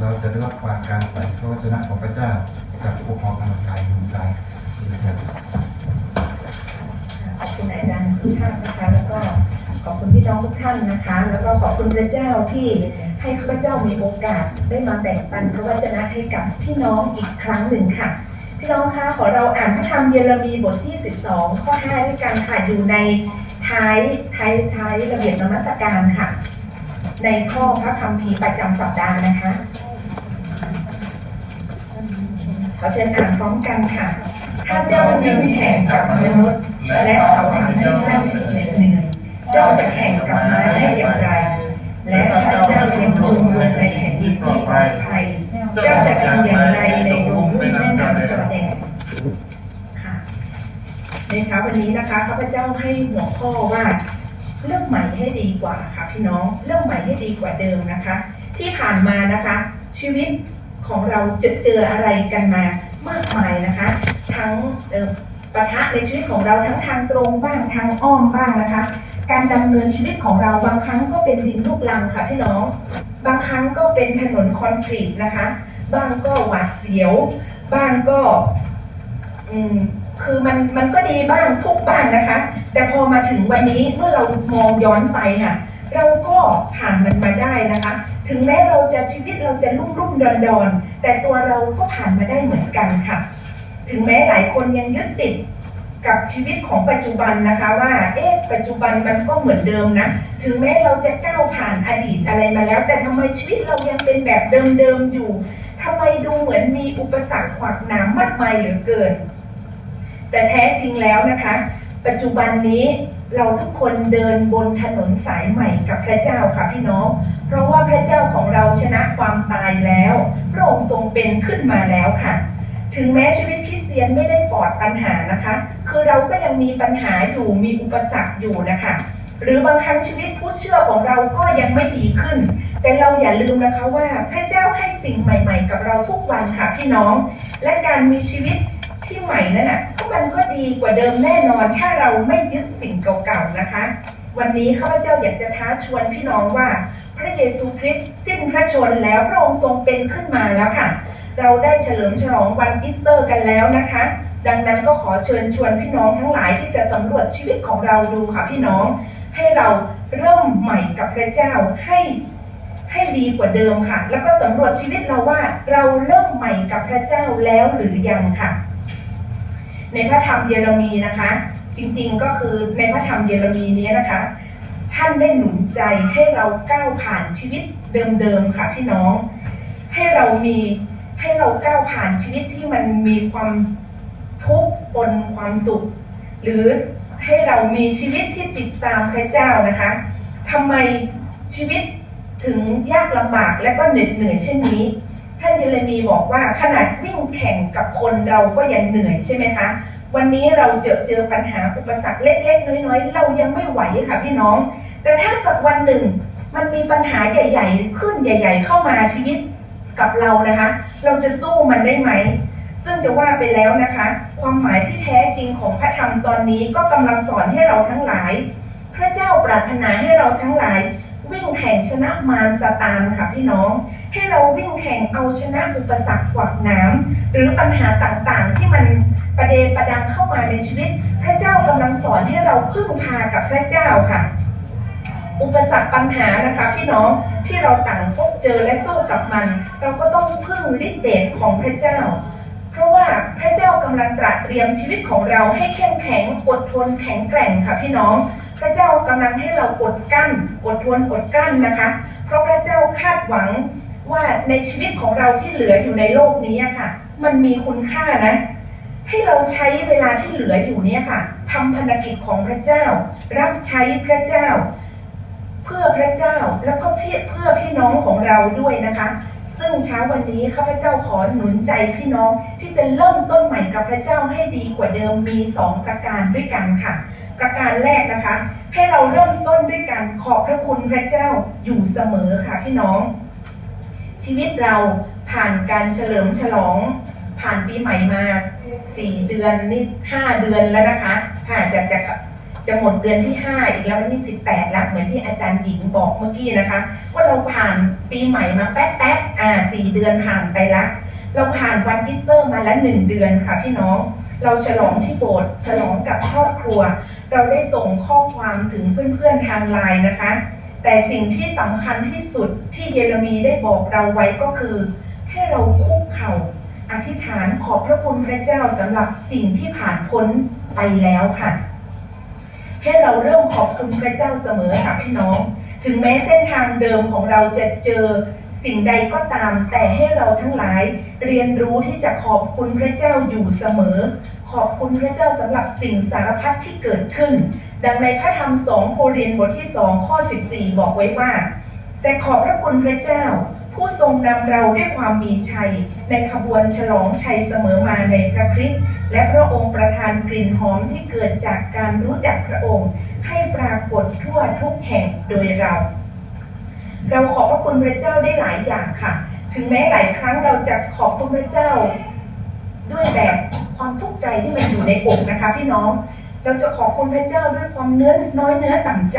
เราจะได้รับฟังการแปลพระวจนะของพระเจ้าจากผู้ปกครองกำลังกายดวงใจนะครับขอบคุณอาจารย์สุชาตินะคะแล้วก็ขอบคุณพี่น้องทุกท่านนะคะ แล้วก็ขอบคุณพระเจ้าที่ให้ข้าพเจ้ามีโอกาสได้มาแบ่งปันพระวจนะให้กับพี่น้องอีกครั้งหนึ่งค่ะ พี่น้องคะขอเราอ่านพระธรรมเยเรมีบทที่ 12 ข้อ 5 ด้วยกันค่ะอยู่ในท้ายท้ายท้ายระเบียบนมัสการค่ะ ในข้อพระคัมภีร์ประจำสัปดาห์นะคะขอเชิญอ่านพร้อมกันค่ะถ้าเจ้าจึงแข่งกับมนุษย์ และเขาทำให้เจ้าเหนื่อยเหนื่อยเจ้าจะแข่งกับม้าได้อย่างไร และถ้าเจ้ายังจมลงในแผ่นดินที่ปลอดภัยเจ้าจะทำอย่างไรในดงลุ่มแม่น้ำจอร์แดนค่ะในเช้าวันนี้นะคะข้าพเจ้าให้หัวข้อว่า เรื่องใหม่ให้ดีกว่าค่ะพี่น้องเรื่องใหม่ให้ดีกว่าเดิมนะคะ ที่ผ่านมานะคะ ชีวิตของเราจะเจออะไรกันมามากมายนะคะ ทั้งเอ่อปะทะในชีวิตของเราทั้งทางตรงบ้างทางอ้อมบ้างนะคะ การดำเนินชีวิตของเราบางครั้งก็เป็นดินลูกลังค่ะพี่น้อง บางครั้งก็เป็นถนนคอนกรีตนะคะ บ้างก็หวาดเสียว บ้างก็อืม คือมันมันก็ดีบ้างทุกบ้างนะคะ แต่พอมาถึงวันนี้เมื่อเรามองย้อนไปค่ะ เราก็ผ่านมันมาได้นะคะ ถึงแม้เราจะชีวิตเราจะรุ่มรุ่มดอนดอนแต่ตัวเราก็ผ่านมาได้เหมือนกันค่ะ ถึงแม้หลายคนยังยึดติดกับชีวิตของปัจจุบันนะคะว่า เอ๊ะ ปัจจุบันมันก็เหมือนเดิมนะ ถึงแม้เราจะก้าวผ่านอดีตอะไรมาแล้ว แต่ทำไมชีวิตเรายังเป็นแบบเดิมๆอยู่ทำไมดูเหมือนมีอุปสรรคขวากหนามมากมายเหลือเกิน แต่แท้จริงแล้วนะคะ ปัจจุบันนี้เราทุกคนเดินบนถนนสายใหม่กับพระเจ้าค่ะพี่น้อง เพราะว่าพระเจ้าของเราชนะความตายแล้ว พระองค์ทรงเป็นขึ้นมาแล้วค่ะ ถึงแม้ชีวิตคริสเตียนไม่ได้ปลอดปัญหานะคะ คือเราก็ยังมีปัญหาอยู่มีอุปสรรคอยู่นะคะ หรือบางครั้งชีวิตผู้เชื่อของเราก็ยังไม่ดีขึ้น แต่เราอย่าลืมนะคะว่าพระเจ้าให้สิ่งใหม่ ๆ กับเราทุกวันค่ะพี่น้อง และการมีชีวิต ที่ใหม่นั่นน่ะก็มันก็ดีกว่าเดิมแน่นอน ถ้าเราไม่ยึดสิ่งเก่าๆนะคะ วันนี้ข้าพเจ้าอยากจะท้าชวนพี่น้องว่า พระเยซูคริสต์สิ้นพระชนแล้วพระองค์ทรงเป็นขึ้นมาแล้วค่ะ เราได้เฉลิมฉลองวันอีสเตอร์กันแล้วนะคะ ดังนั้นก็ขอเชิญชวนพี่น้องทั้งหลายที่จะสำรวจชีวิตของเราดูค่ะพี่น้อง ให้เราเริ่มใหม่กับพระเจ้าให้ให้ดีกว่าเดิมค่ะ แล้วก็สำรวจชีวิตเราว่าเราเริ่มใหม่กับพระเจ้าแล้วหรือยังค่ะ ในพระธรรมเยเรมีนะคะ จริงๆก็คือในพระธรรมเยเรมีนี้นะคะ ท่านได้หนุนใจให้เราก้าวผ่านชีวิตเดิมๆค่ะพี่น้อง ให้เรามีให้เราก้าวผ่านชีวิตที่มันมีความทุกข์ปนความสุข หรือให้เรามีชีวิตที่ติดตามพระเจ้านะคะทำไมชีวิตถึงยากลำบากและก็เหน็ดเหนื่อยเช่นนี้ ท่านเยเรมีบอกว่าขนาดวิ่งแข่งกับคนเราก็ยังเหนื่อยใช่ไหมคะ วันนี้เราเจอเจอปัญหาอุปสรรคเล็กๆน้อยๆ เรายังไม่ไหวค่ะพี่น้อง แต่ถ้าสักวันหนึ่งมันมีปัญหาใหญ่ ๆ ขึ้นใหญ่ ๆ เข้ามาชีวิตกับเรานะคะ เราจะสู้มันได้ไหม ซึ่งจะว่าไปแล้วนะคะ ความหมายที่แท้จริงของพระธรรมตอนนี้ก็กำลังสอนให้เราทั้งหลาย พระเจ้าปรารถนาให้เราทั้งหลาย วิ่งแข่งชนะมารซาตานค่ะพี่น้อง ให้เราวิ่งแข่งเอาชนะอุปสรรคขวากน้ำหรือปัญหาต่างๆ ที่มันประเดประดังเข้ามาในชีวิต พระเจ้ากำลังสอนให้เราพึ่งพากับพระเจ้าค่ะ อุปสรรคปัญหานะคะพี่น้องที่เราต่างพบเจอและสู้กับมัน เราก็ต้องพึ่งฤทธิ์เดชของพระเจ้า เพราะว่าพระเจ้ากำลังตรัสเตรียมชีวิตของเราให้เข้มแข็งอดทนแข็งแกร่งค่ะพี่น้อง ระเจ้ากำลังให้เราอดกั้น อดทนอดกั้นนะคะ เพราะพระเจ้าคาดหวังว่าในชีวิตของเราที่เหลืออยู่ในโลกนี้ค่ะ มันมีคุณค่านะ ให้เราใช้เวลาที่เหลืออยู่เนี่ยค่ะทำพันธกิจของพระเจ้า รับใช้พระเจ้า เพื่อพระเจ้าแล้วก็เพื่อเพื่อพี่น้องของเราด้วยนะคะ ซึ่งเช้าวันนี้ข้าพเจ้าขอหนุนใจพี่น้องที่จะเริ่มต้นใหม่กับพระเจ้าให้ดีกว่าเดิมมีสองประการด้วยกันค่ะ ประการแรกนะคะ ให้เราเริ่มต้นด้วยการขอบพระคุณพระเจ้าอยู่เสมอค่ะพี่น้อง ชีวิตเราผ่านการเฉลิมฉลอง ผ่านปีใหม่มาสี่เดือนนี่ห้าเดือนแล้วนะคะผ่านจะจะจะหมดเดือนที่ห้าอีกแล้ววันที่สิบแปดแล้วเหมือนที่อาจารย์หญิงบอกเมื่อกี้นะคะว่าเราผ่านปีใหม่มาแป๊บแป๊บๆอ่าสสี่เดือนผ่านไปละเราผ่านวันอีสเตอร์มาแล้วหนึ่งเดือนค่ะพี่น้อง เราฉลองที่โบสถ์ฉลองกับครอบครัว เราได้ส่งข้อความถึงเพื่อนๆทางไลน์นะคะ แต่สิ่งที่สำคัญที่สุดที่เยเรมีได้บอกเราไว้ก็คือ ให้เราคุกเข่าอธิษฐานขอบพระคุณพระเจ้าสำหรับสิ่งที่ผ่านพ้นไปแล้วค่ะ ให้เราเริ่มขอบคุณพระเจ้าเสมอค่ะพี่น้อง ถึงแม้เส้นทางเดิมของเราจะเจอ สิ่งใดก็ตามแต่ให้เราทั้งหลาย เรียนรู้ที่จะขอบคุณพระเจ้าอยู่เสมอ ขอบคุณพระเจ้าสำหรับสิ่งสารพัดที่เกิดขึ้น ดังในพระธรรมสองโครินธ์บทที่สองข้อ 14 บอกไว้ว่า แต่ขอบพระคุณพระเจ้า ผู้ทรงนำเราด้วยความมีชัย ในขบวนฉลองชัยเสมอมาในพระคริสต์และพระองค์ประทานกลิ่นหอมที่เกิดจากการรู้จักพระองค์ ให้ปรากฏทั่วทุกแห่งโดยเรา เราขอบพระคุณพระเจ้าได้หลายอย่างค่ะ ถึงแม้หลายครั้งเราจะขอบคุณพระเจ้า ด้วยแบบความทุกข์ใจที่มันอยู่ในอกนะคะพี่น้อง เราจะขอบคุณพระเจ้าด้วยความเนื้อน้อยเนื้อต่ำใจ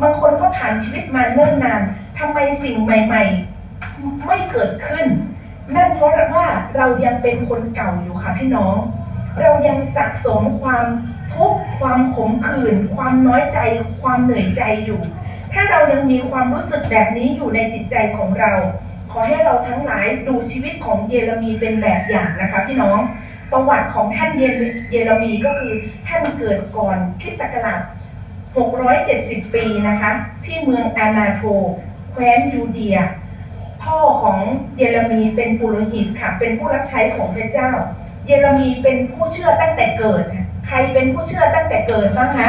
บางคนก็ผ่านชีวิตมาเนิ่นนานทำไมสิ่งใหม่ ๆ ไม่เกิดขึ้น นั่นเพราะว่าเรายังเป็นคนเก่าอยู่ค่ะพี่น้อง เรายังสะสมความทุกข์ความขมขื่นความน้อยใจ ความเหนื่อยใจอยู่ ถ้าเรายังมีความรู้สึกแบบนี้อยู่ในจิตใจของเรา ขอให้เราทั้งหลายดูชีวิตของเยเรมีเป็นแบบอย่างนะคะพี่น้อง ประวัติของท่านเยเรมีก็คือท่านเกิดก่อนคริสต์ศักราช670 ปีนะคะ ที่เมืองอานาโทแคว้นยูเดีย พ่อของเยเรมีเป็นปุโรหิตค่ะ เป็นผู้รับใช้ของพระเจ้า เยเรมีเป็นผู้เชื่อตั้งแต่เกิด ใครเป็นผู้เชื่อตั้งแต่เกิดบ้างคะ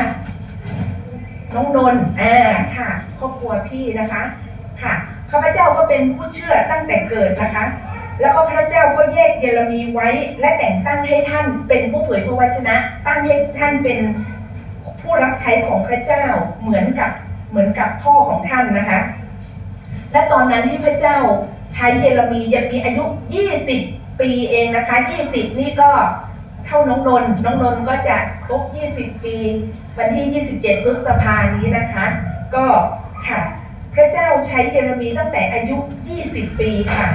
น้องนนท์อ่าค่ะครอบครัวพี่นะคะ ค่ะข้าพเจ้าก็เป็นผู้เชื่อตั้งแต่เกิดนะคะ แล้วก็พระเจ้าก็แยกเยเรมีไว้และแต่งตั้งให้ท่านเป็นผู้เผยพระวจนะ ตั้งให้ท่านเป็นผู้รับใช้ของพระเจ้าเหมือนกับเหมือนกับพ่อของท่านนะคะ และตอนนั้นที่พระเจ้าใช้เยเรมียังมีอายุ 20 ปีเองนะคะ 20 นี่ก็ เท่าน้องนนท์น้องนนท์ก็จะครบ 20 ปี วันที่ 27พฤษภานี้นะคะ ก็ค่ะ พระเจ้าใช้เยเรมีตั้งแต่อายุ 20 ปีค่ะ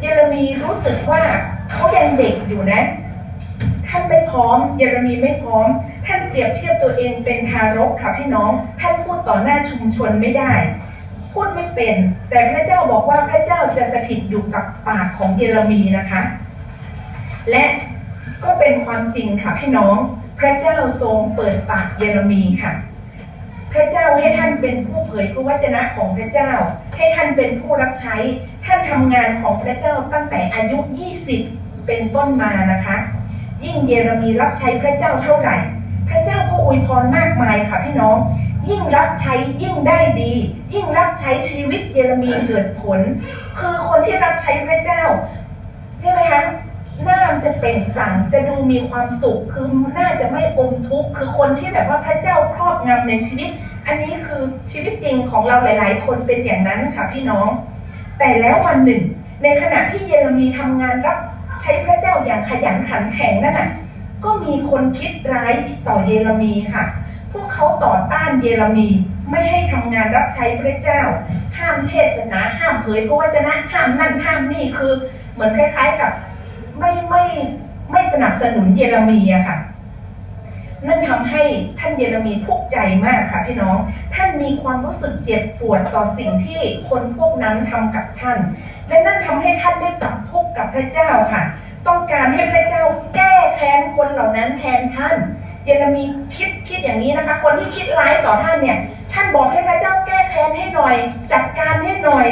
เยเรมีรู้สึกว่าเขายังเด็กอยู่นะ ท่านไม่พร้อม เยเรมีไม่พร้อม ท่านเปรียบเทียบตัวเองเป็นทารกค่ะพี่น้อง ท่านพูดต่อหน้าชุมชนไม่ได้ พูดไม่เป็น แต่พระเจ้าบอกว่าพระเจ้าจะสถิตอยู่กับปากของเยเรมีนะคะ และ ก็เป็นความจริงค่ะพี่น้อง พระเจ้าทรงเปิดปากเยเรมีค่ะ พระเจ้าให้ท่านเป็นผู้เผยพระวจนะของพระเจ้า ให้ท่านเป็นผู้รับใช้ ท่านทำงานของพระเจ้าตั้งแต่อายุ 20 เป็นต้นมานะคะ ยิ่งเยเรมีรับใช้พระเจ้าเท่าไหร่ พระเจ้าก็อวยพรมากมายค่ะพี่น้องยิ่งรับใช้ยิ่งได้ดี ยิ่งรับใช้ชีวิตเยเรมีเกิดผล คือคนที่รับใช้พระเจ้า ใช่ไหมคะ น้ามจะเปล่งปลั่งจะดูมีความสุขคือน้าจะไม่อมทุกข์คือคนที่แบบว่าพระเจ้าครอบงำในชีวิต อันนี้คือชีวิตจริงของเราหลาย ๆ คนเป็นอย่างนั้นค่ะพี่น้อง แต่แล้ววันหนึ่ง ในขณะที่เยเรมีทำงานรับใช้พระเจ้าอย่างขยันขันแข็งนั่นน่ะก็มีคนคิดร้ายต่อเยเรมีค่ะ พวกเขาต่อต้านเยเรมีไม่ให้ทำงานรับใช้พระเจ้า ห้ามเทศนาห้ามเผยพระวจนะห้ามนั่นห้ามนี่คือ เหมือนคล้าย ๆ กับ ไม่ไม่ไม่สนับสนุนเยเรมีอะค่ะ นั่นทำให้ท่านเยเรมีทุกข์ใจมากค่ะพี่น้อง ท่านมีความรู้สึกเจ็บปวดต่อสิ่งที่คนพวกนั้นทำกับท่าน และนั่นทำให้ท่านได้ปรับทุกข์กับพระเจ้าค่ะ ต้องการให้พระเจ้าแก้แค้นคนเหล่านั้นแทนท่านเยเรมีคิดคิดอย่างนี้นะคะ คนที่คิดร้ายต่อท่านเนี่ย ท่านบอกให้พระเจ้าแก้แค้นให้หน่อย จัดการให้หน่อย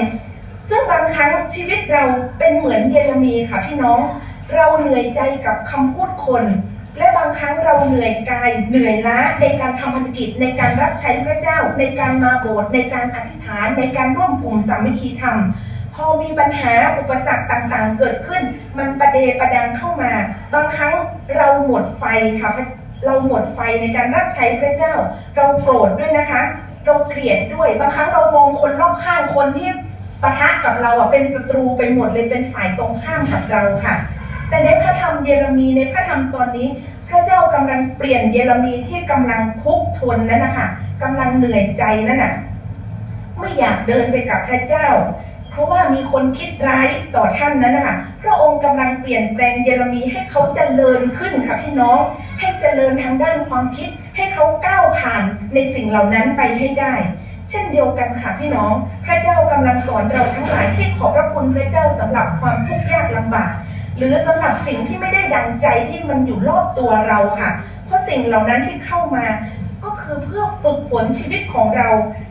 ซึ่งบางครั้งชีวิตเราเป็นเหมือนเยเรมีค่ะพี่น้อง เราเหนื่อยใจกับคำพูดคน และบางครั้งเราเหนื่อยกายเหนื่อยล้าในการทำธุรกิจในการรับใช้พระเจ้า ในการมาโบสถ์ในการอธิษฐานในการร่วมกลุ่มสามัคคีธรรมพอมีปัญหาอุปสรรคต่างๆ เกิดขึ้น มันประเดประดังเข้ามา บางครั้งเราหมดไฟค่ะเราหมดไฟในการรับใช้พระเจ้า เราโกรธด้วยนะคะ เราเกลียดด้วย บางครั้งเรามองคนรอบข้างคนที่ปะทะกับเราอะเป็นศัตรูไปหมดเลยเป็นฝ่ายตรงข้ามกับเราค่ะ แต่ในพระธรรมเยเรมีในพระธรรมตอนนี้ พระเจ้ากำลังเปลี่ยนเยเรมีที่กำลังทุกข์ทนนั่นนะคะกำลังเหนื่อยใจนั่นน่ะไม่อยากเดินไปกับพระเจ้า เพราะว่ามีคนคิดร้ายต่อท่านนั้นนะคะพระองค์กำลังเปลี่ยนแปลงเยเรมีให้เขาเจริญขึ้นค่ะพี่น้อง ให้เจริญทางด้านความคิด ให้เขาก้าวผ่านในสิ่งเหล่านั้นไปให้ได้เช่นเดียวกันค่ะพี่น้อง พระเจ้ากำลังสอนเราทั้งหลายให้ขอบพระคุณพระเจ้าสำหรับความทุกข์ยากลำบาก หรือสำหรับสิ่งที่ไม่ได้ดังใจที่มันอยู่รอบตัวเราค่ะ เพราะสิ่งเหล่านั้นที่เข้ามา ก็คือเพื่อฝึกฝนชีวิตของเรา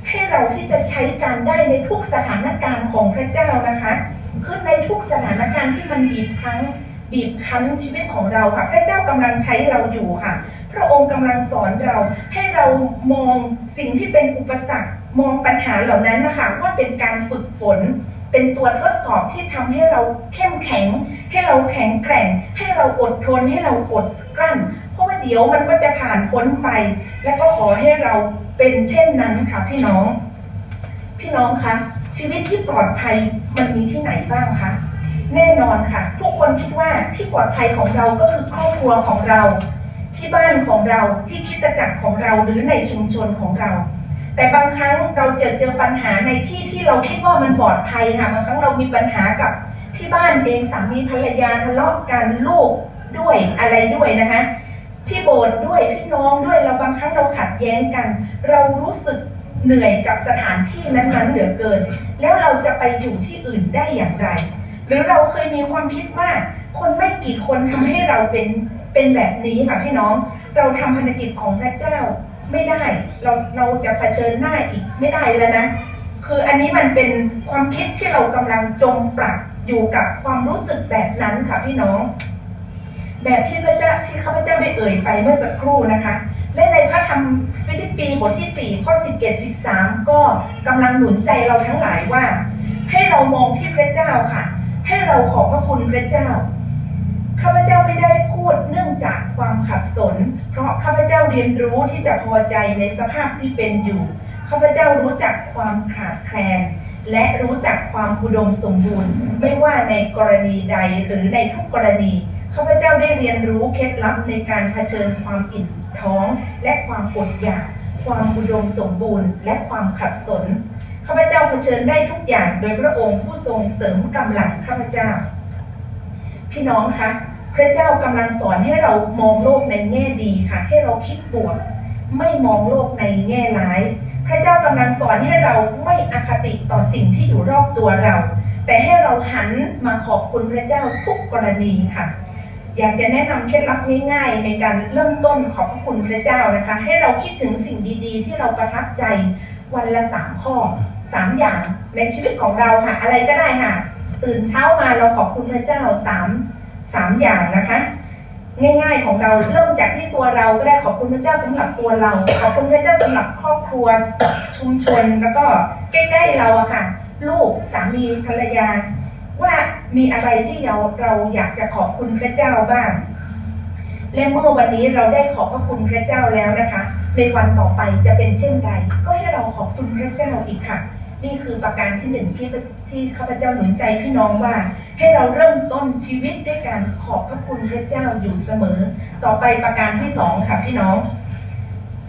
ให้เราที่จะใช้การได้ในทุกสถานการณ์ของพระเจ้านะคะคือในทุกสถานการณ์ที่มันบีบคั้นบีบคั้นชีวิตของเราค่ะ พระเจ้ากำลังใช้เราอยู่ค่ะ พระองค์กำลังสอนเราให้เรามองสิ่งที่เป็นอุปสรรคมองปัญหาเหล่านั้นนะคะว่าเป็นการฝึกฝน เป็นตัวทดสอบที่ทำให้เราเข้มแข็ง ให้เราแข็งแกร่ง ให้เราอดทนให้เราอดกลั้น เพราะว่าเดี๋ยวมันก็จะผ่านพ้นไป แล้วก็ขอให้เราเป็นเช่นนั้นค่ะพี่น้อง พี่น้องคะชีวิตที่ปลอดภัยมันมีที่ไหนบ้างคะแน่นอนค่ะ ทุกคนคิดว่าที่ปลอดภัยของเราก็คือครอบครัวของเรา ที่บ้านของเราที่คิดจักรของเราหรือในชุมชนของเรา แต่บางครั้งเราเจอเจอปัญหาในที่ที่เราคิดว่ามันปลอดภัยค่ะบางครั้งเรามีปัญหากับที่บ้านเองสามีภรรยาทะเลาะกันลูกด้วยอะไรด้วยนะคะที่โบสถ์ด้วยพี่น้องด้วยเราบางครั้งเราขัดแย้งกัน เรารู้สึกเหนื่อยกับสถานที่นั้นๆเหลือเกิน แล้วเราจะไปอยู่ที่อื่นได้อย่างไร หรือเราเคยมีความคิดว่า คนไม่กี่คนทำให้เราเป็นเป็นแบบนี้ค่ะพี่น้อง เราทำภารกิจของพระเจ้า ไม่ได้เราเราจะเผชิญหน้าอีกไม่ได้แล้วนะ คืออันนี้มันเป็นความคิดที่เรากำลังจมปลักอยู่กับความรู้สึกแบบนั้นค่ะพี่น้อง แบบที่พระเจ้าที่ข้าพเจ้าได้เอ่ยไปเมื่อสักครู่นะคะ และในพระธรรมฟิลิปปีบทที่ 4 ข้อ 17 13 ก็กำลังหนุนใจเราทั้งหลายว่า ให้เรามองที่พระเจ้าค่ะ ให้เราขอบพระคุณพระเจ้า ข้าพเจ้าไม่ได้พูดเนื่องจากความขัดสน เพราะข้าพเจ้าเรียนรู้ที่จะพอใจในสภาพที่เป็นอยู่ ข้าพเจ้ารู้จักความขาดแคลน และรู้จักความอุดมสมบูรณ์ ไม่ว่าในกรณีใดหรือในทุกกรณี ข้าพเจ้าได้เรียนรู้เคล็ดลับในการเผชิญความอิ่มท้อง และความอดอยาก ความอุดมสมบูรณ์ และความขัดสน ข้าพเจ้าเผชิญได้ทุกอย่างโดยพระองค์ผู้ทรงเสริมกำลังข้าพเจ้า พี่น้องคะ พระเจ้ากำลังสอนให้เรามองโลกในแง่ดีค่ะ ให้เราคิดบวกไม่มองโลกในแง่ร้าย พระเจ้ากำลังสอนให้เราไม่อคติต่อสิ่งที่อยู่รอบตัวเรา แต่ให้เราหันมาขอบคุณพระเจ้าทุกกรณีค่ะ อยากจะแนะนำเคล็ดลับง่ายๆ ในการเริ่มต้นขอบคุณพระเจ้านะคะ ให้เราคิดถึงสิ่งดีๆ ที่เราประทับใจวันละสามข้อสามอย่างในชีวิตของเราค่ะ อะไรก็ได้ค่ะ ตื่นเช้ามาเราขอบคุณพระเจ้าสาม สามอย่างนะคะ ง่ายๆของเราเริ่มจากที่ตัวเราก็ได้ขอบคุณพระเจ้าสำหรับตัวเรา ขอบคุณพระเจ้าสำหรับครอบครัวชุมชนแล้วก็ใกล้ๆเราอะค่ะ ลูกสามีภรรยา ว่ามีอะไรที่เราเราอยากจะขอบคุณพระเจ้าบ้างและเมื่อวันนี้เราได้ขอบพระคุณพระเจ้าแล้วนะคะ ในวันต่อไปจะเป็นเช่นไรก็ให้เราขอบคุณพระเจ้าอีกค่ะ นี่คือประการที่หนึ่งที่ที่ข้าพเจ้าหนุนใจพี่น้องว่า ให้เราเริ่มต้นชีวิตด้วยการขอบพระคุณพระเจ้าอยู่เสมอ ต่อไปประการที่สองค่ะพี่น้อง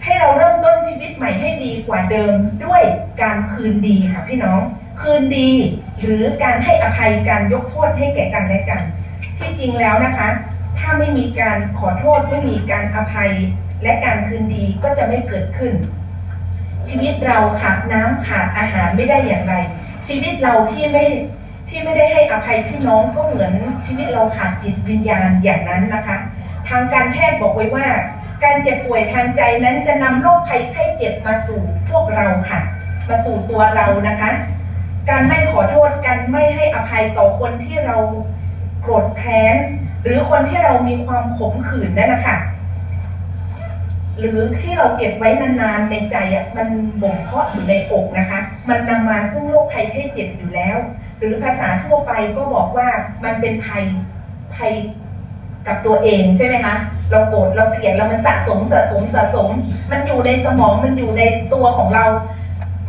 ให้เราเริ่มต้นชีวิตใหม่ให้ดีกว่าเดิมด้วยการคืนดีค่ะพี่น้อง คืนดีหรือการให้อภัยการยกโทษให้แก่กันและกัน ที่จริงแล้วนะคะ ถ้าไม่มีการขอโทษไม่มีการอภัย และการคืนดีก็จะไม่เกิดขึ้น ชีวิตเราขาดน้ำขาดอาหารไม่ได้อย่างไร ชีวิตเราที่ไม่ ที่ไม่ได้ให้อภัยพี่น้องก็เหมือนชีวิตเราขาดจิตวิญญาณอย่างนั้นนะคะ ทางการแพทย์บอกไว้ว่า การเจ็บป่วยทางใจนั้นจะนำโรคภัยไข้เจ็บมาสู่พวกเราค่ะ มาสู่ตัวเรานะคะ การไม่ขอโทษกันไม่ให้อภัยต่อคนที่เราโกรธแค้นหรือคนที่เรามีความขมขื่นนั่นนะคะหรือที่เราเก็บไว้นานๆในใจอะมันบ่มเพาะอยู่ในอกนะคะ มันนำมาซึ่งโรคภัยไข้เจ็บอยู่แล้ว หรือภาษาทั่วไปก็บอกว่ามันเป็นภัยภัยกับตัวเองใช่ไหมคะ เราโกรธเราเกลียดเรามันสะสมสะสมสะสม มันอยู่ในสมองมันอยู่ในตัวของเรา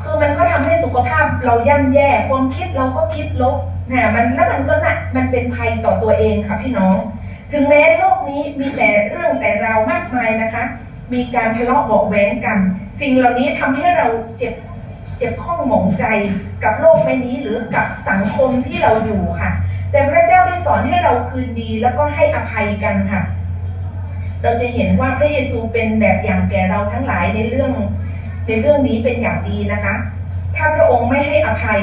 คือมันก็ทำให้สุขภาพเราย่ำแย่ความคิดเราก็คิดลบนะมันแล้วมันก็น่ะมันเป็นภัยต่อตัวเองค่ะพี่น้อง ถึงแม้โลกนี้มีแต่เรื่องแต่รามากมายนะคะ มีการทะเลาะเบาะแว้งกัน สิ่งเหล่านี้ทำให้เราเจ็บ จ็บข้องหมองใจกับโลกใบนี้หรือกับสังคมที่เราอยู่ค่ะ แต่พระเจ้าได้สอนให้เราคืนดีแล้วก็ให้อภัยกันค่ะ เราจะเห็นว่าพระเยซูเป็นแบบอย่างแก่เราทั้งหลายในเรื่องในเรื่องนี้เป็นอย่างดีนะคะ ถ้าพระองค์ไม่ให้อภัย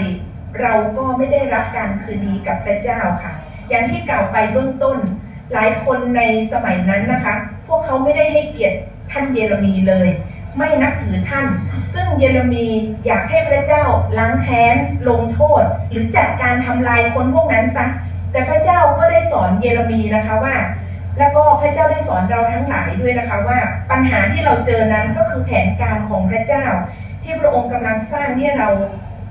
เราก็ไม่ได้รับการคืนดีกับพระเจ้าค่ะ อย่างที่กล่าวไปเบื้องต้น หลายคนในสมัยนั้นนะคะ พวกเขาไม่ได้ให้เกียรติท่านเยเรมีเลย ไม่นับถือท่าน ซึ่งเยเรมีอยากให้พระเจ้าล้างแค้นลงโทษ หรือจัดการทำลายคนพวกนั้นซะแต่พระเจ้าก็ได้สอนเยเรมีนะคะว่า แล้วก็พระเจ้าได้สอนเราทั้งหลายด้วยนะคะว่า ปัญหาที่เราเจอนั้นก็คือแผนการของพระเจ้า ที่พระองค์กำลังสร้างให้เรา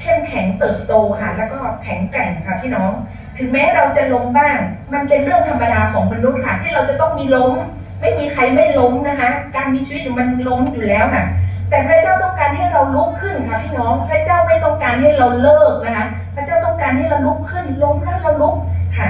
เข้มแข็งเติบโตค่ะ แล้วก็แข็งแกร่งค่ะพี่น้อง ถึงแม้เราจะล้มบ้าง มันเป็นเรื่องธรรมดาของมนุษย์ค่ะที่เราจะต้องมีล้ม ไม่มีใครไม่ล้มนะคะ การมีชีวิตมันล้มอยู่แล้วค่ะ แต่พระเจ้าต้องการให้เราลุกขึ้นค่ะพี่น้อง พระเจ้าไม่ต้องการให้เราเลิกนะคะ พระเจ้าต้องการให้เราลุกขึ้นล้มแล้วเราลุกค่ะ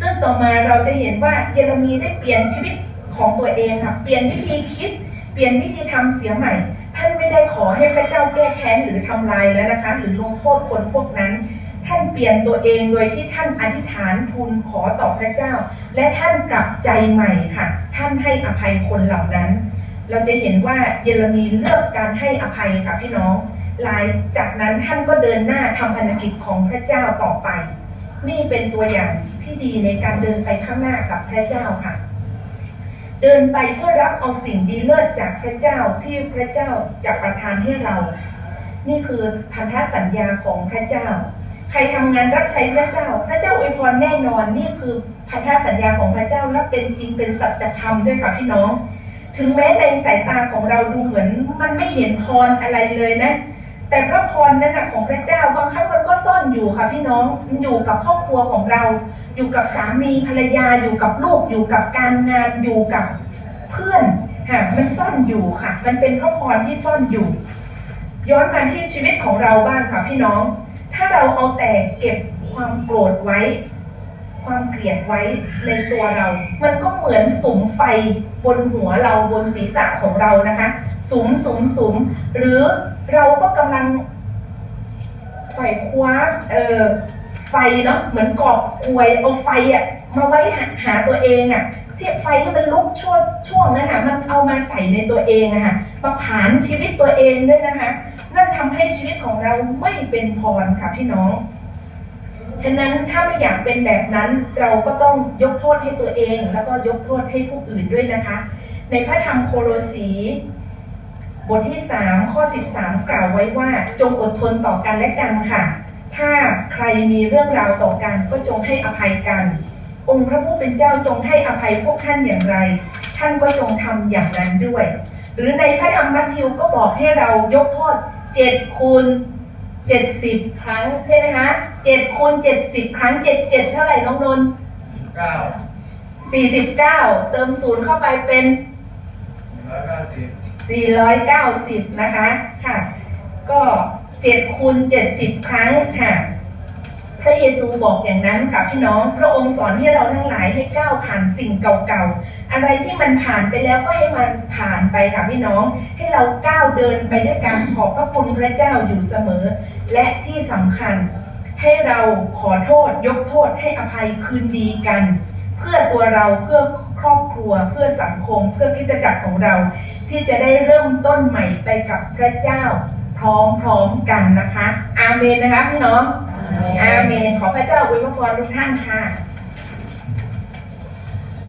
ซึ่งต่อมาเราจะเห็นว่าเยเรมีได้เปลี่ยนชีวิตของตัวเองค่ะ เปลี่ยนวิธีคิด เปลี่ยนวิธีทำเสียใหม่ ท่านไม่ได้ขอให้พระเจ้าแก้แค้นหรือทำลายแล้วนะคะ หรือลงโทษคนพวกนั้น ท่านเปลี่ยนตัวเองโดยที่ท่านอธิษฐานทูลขอต่อพระเจ้า และท่านกลับใจใหม่ค่ะ ท่านให้อภัยคนเหล่านั้น เราจะเห็นว่าเยเรมีเลือกการให้อภัยค่ะพี่น้องหลายจากนั้นท่านก็เดินหน้าทำพันธกิจของพระเจ้าต่อไป นี่เป็นตัวอย่างที่ดีในการเดินไปข้างหน้ากับพระเจ้าค่ะ เดินไปเพื่อรับเอาสิ่งดีเลิศจากพระเจ้าที่พระเจ้าจะประทานให้เรา นี่คือพันธสัญญาของพระเจ้า ใครทำงานรับใช้พระเจ้า พระเจ้าอวยพรแน่นอนนี่คือพันธสัญญาของพระเจ้าและเป็นจริงเป็นสัจธรรมด้วยค่ะพี่น้อง ถึงแม้ในสายตาของเราดูเหมือนมันไม่เห็นพรอะไรเลยนะ แต่พระพรนั้นนะของพระเจ้าบางครั้งมันก็ซ่อนอยู่ค่ะพี่น้องอยู่กับครอบครัวของเรา อยู่กับสามีภรรยาอยู่กับลูกอยู่กับการงานอยู่กับเพื่อนค่ะมันซ่อนอยู่ค่ะ มันเป็นพระพรที่ซ่อนอยู่ ย้อนมาที่ชีวิตของเราบ้างค่ะพี่น้อง ถ้าเราเอาแต่เก็บความโกรธไว้ ความเกลียดไว้ในตัวเรา มันก็เหมือนสุมไฟบนหัวเราบนศีรษะของเรานะคะสุมสุมสุมหรือเราก็กำลังไฟคว้าเอ่อไฟเนาะเหมือนกอบกวยเอาไฟอะมาไว้หาหาตัวเองอะที่ไฟที่มันลุกช่วงช่วงนั้นค่ะมันเอามาใส่ในตัวเองอะค่ะมาผานชีวิตตัวเองด้วยนะคะ นั่นทำให้ชีวิตของเราไม่เป็นพรค่ะพี่น้อง ฉะนั้นถ้าไม่อยากเป็นแบบนั้นเราก็ต้องยกโทษให้ตัวเอง แล้วก็ยกโทษให้ผู้อื่นด้วยนะคะ ในพระธรรมโคโลสีบทที่ 3 ข้อ 13 กล่าวไว้ว่า จงอดทนต่อกันและกันค่ะ ถ้าใครมีเรื่องราวต่อกันก็จงให้อภัยกัน องค์พระผู้เป็นเจ้าทรงให้อภัยพวกท่านอย่างไร ท่านก็จงทำอย่างนั้นด้วย หรือในพระธรรมมัทธิวก็บอกให้เรายกโทษ 7คูณ70ครั้งใช่ไหมคะ7คูณ70ครั้ง77เท่าไหร่น้องนนท์เก้า49เติมศูนย์เข้าไปเป็นร้อยเก้าสิบ490นะคะค่ะ ก็7คูณ70ครั้งค่ะ พระเยซูบอกอย่างนั้นค่ะพี่น้อง พระองค์สอนให้เราทั้งหลายให้ก้าวผ่านสิ่งเก่าๆ อะไรที่มันผ่านไปแล้วก็ให้มันผ่านไปค่ะพี่น้อง ให้เราก้าวเดินไปด้วยการขอบพระคุณพระเจ้าอยู่เสมอ และที่สำคัญ ให้เราขอโทษยกโทษให้อภัยคืนดีกัน เพื่อตัวเราเพื่อครอบครัว เพื่อสังคม เพื่อคริสตจักรของเรา ที่จะได้เริ่มต้นใหม่ไปกับพระเจ้าพร้อมๆกันนะคะ อาเมนนะคะพี่น้องอาเมนขอพระเจ้าอวยพรทุกท่านค่ะ